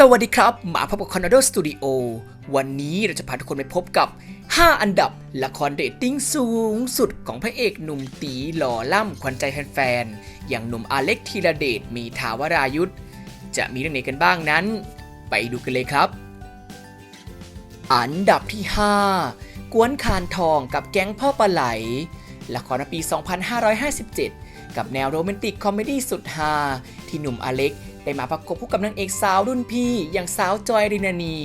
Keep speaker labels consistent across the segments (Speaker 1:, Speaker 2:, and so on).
Speaker 1: สวัสดีครับ มาพบกับ Conado Studio วันนี้เราจะพาทุกคนไปพบกับ 5 อันดับละครเรตติ้งสูงสุดของพระเอกหนุ่มตีหล่อล่ำขวัญใจแฟนๆ อย่างหนุ่มอาเล็กธีระเดชมีทาวรายุทธจะมีเรื่องไหนกันบ้างนั้น ไปดูกันเลยครับ อันดับที่ 5 กวนคานทองกับแก๊งพ่อปลาไหล ละครปี 2557 กับแนวโรแมนติกคอมเมดี้สุดฮาที่หนุ่มอเล็ก ได้มาประกบคู่กับนางเอกสาวรุ่นพี่ อย่างสาวจอยรินานี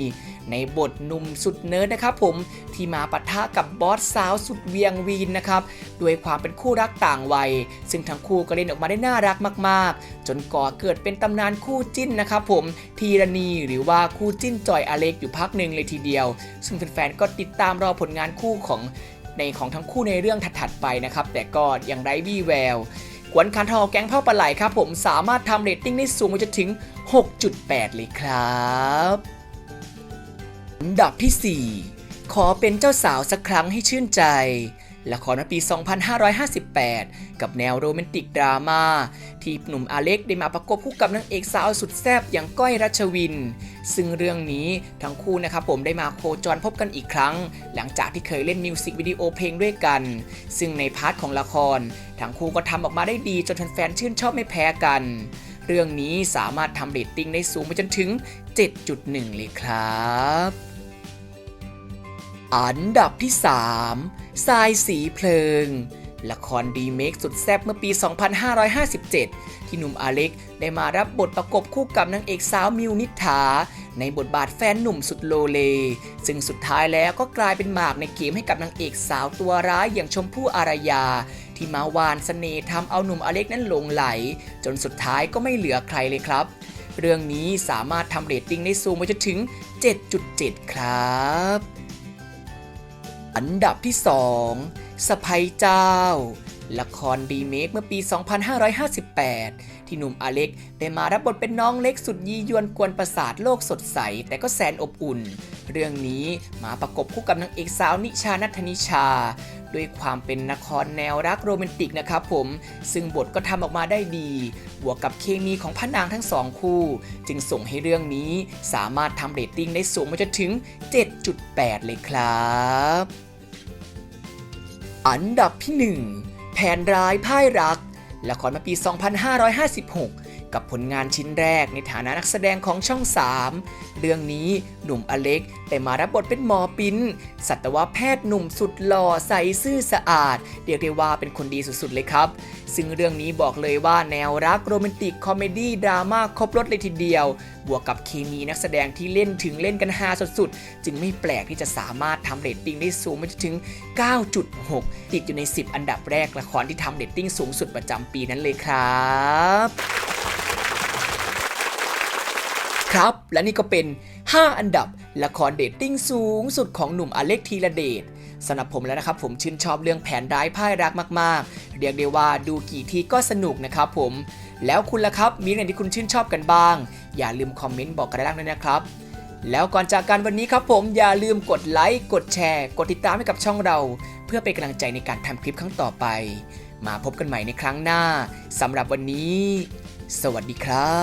Speaker 1: ในบทหนุ่มสุดเนิร์ดนะครับผมที่มาปะทะกับบอสสาวสุดเวียงวีนนะครับด้วยความเป็นคู่รักต่างวัย ซึ่งทั้งคู่ก็เล่นออกมาได้น่ารักมากๆ จนก่อเกิดเป็นตำนานคู่จิ้นนะครับผมทีรณีหรือว่าคู่จิ้นจอยอเล็กอยู่พักหนึ่งเลยทีเดียว ซึ่งแฟนๆก็ติดตามรอผลงานคู่ของในของทั้งคู่ในเรื่องถัดๆไปนะครับแต่ก็ยังไร้วี่แวว กวนคันทองแก๊งพ่าปลาไหลครับผมสามารถทำเรตติ้งได้สูงไปจนถึง 6.8 เลยครับอันดับที่ 4 ขอเป็นเจ้าสาวสักครั้งให้ชื่นใจละครในปี 2558 กับแนวโรแมนติกดราม่า ที่หนุ่มอาเล็กได้มาประกบคู่กับนางเอกสาวสุดแซ่บอย่างก้อยรัชวิน ซึ่งเรื่องนี้ทั้งคู่นะครับผมได้มาโคจรพบกันอีกครั้ง หลังจากที่เคยเล่นมิวสิกวิดีโอเพลงด้วยกัน ซึ่งในพาร์ทของละคร ทั้งคู่ก็ทำออกมาได้ดีจนแฟนๆชื่นชอบไม่แพ้กัน เรื่องนี้สามารถทำเรตติ้งได้สูงไปจนถึง 7.1 เลยครับอันดับที่ 3 ทรายสีเพลิง ละครดีเมคสุดแซ่บเมื่อปี 2557 ที่หนุ่มอาเล็กได้มารับบทประกบคู่กับนางเอกสาวมิวนิษฐา ในบทบาทแฟนหนุ่มสุดโลเล ซึ่งสุดท้ายแล้วก็กลายเป็นหมากในเกมให้กับนางเอกสาวตัวร้ายอย่างชมพู่อารยา ที่มาวานเสน่ห์ทำเอาหนุ่มอเล็กนั้นหลงไหล จนสุดท้ายก็ไม่เหลือใครเลยครับ เรื่องนี้สามารถทำเรตติ้งได้สูงไปจนถึง 7.7 ครับ อันดับที่ 2 สะพยเจ้า ละครรีเมคเมื่อปี 2558 ที่หนุ่มอเล็กได้มารับบทเป็นน้องเล็กสุดยียวนกวนประสาทโลกสดใส แต่ก็แสนอบอุ่น เรื่องนี้มาประกบคู่กับนางเอกสาวนิชานัทนิชา ด้วยความเป็นละครแนวรักโรแมนติกนะครับผม ซึ่งบทก็ทำออกมาได้ดี บวกกับเคมีของพระนางทั้งสองคู่ จึงส่งให้เรื่องนี้สามารถทำเรตติ้งได้สูงมาจนถึง 7.8 เลยครับ อันดับที่ 1 แผนร้ายพ่ายรัก ละครมาปี 2556 กับผลงานชิ้นแรกในฐานะนักแสดงของช่อง 3 เรื่องนี้หนุ่มอเล็กแต่มารับบทเป็นหมอปิ้น สัตวแพทย์หนุ่มสุดหล่อใสซื่อสะอาด เรียกได้ว่าเป็นคนดีสุดๆเลยครับ ซึ่งเรื่องนี้บอกเลยว่าแนวรักโรแมนติกคอมเมดี้ดราม่าครบรถเลยทีเดียว บวกกับเคมีนักแสดงที่เล่นถึงเล่นกันฮาสุดๆ จึงไม่แปลกที่จะสามารถทำเรตติ้งได้สูงไปจนถึง 9.6 ติดอยู่ใน 10 อันดับแรกละครที่ทำเรตติ้งสูงสุดประจำปีนั้นเลยครับ ครับ และนี่ก็เป็น 5 อันดับละครเดตติ้งสูงสุดของหนุ่มอเล็กธีรเดชสำหรับผมแล้วนะครับผมชื่นชอบเรื่องแผนร้ายพ่ายรักมาก ๆ เรียกได้ว่าดูกี่ทีก็สนุกนะครับผมแล้วคุณล่ะครับมีอะไรที่คุณชื่นชอบกันบ้าง อย่าลืมคอมเมนต์บอกกันได้ล่างด้วยนะครับแล้วก่อนจากกันวันนี้ครับผมอย่าลืมกดไลค์กดแชร์ กดติดตามให้กับช่องเรา เพื่อเป็นกำลังใจในการทำคลิปครั้งต่อไป มาพบกันใหม่ในครั้งหน้าสำหรับวันนี้ สวัสดีครั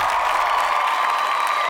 Speaker 1: บ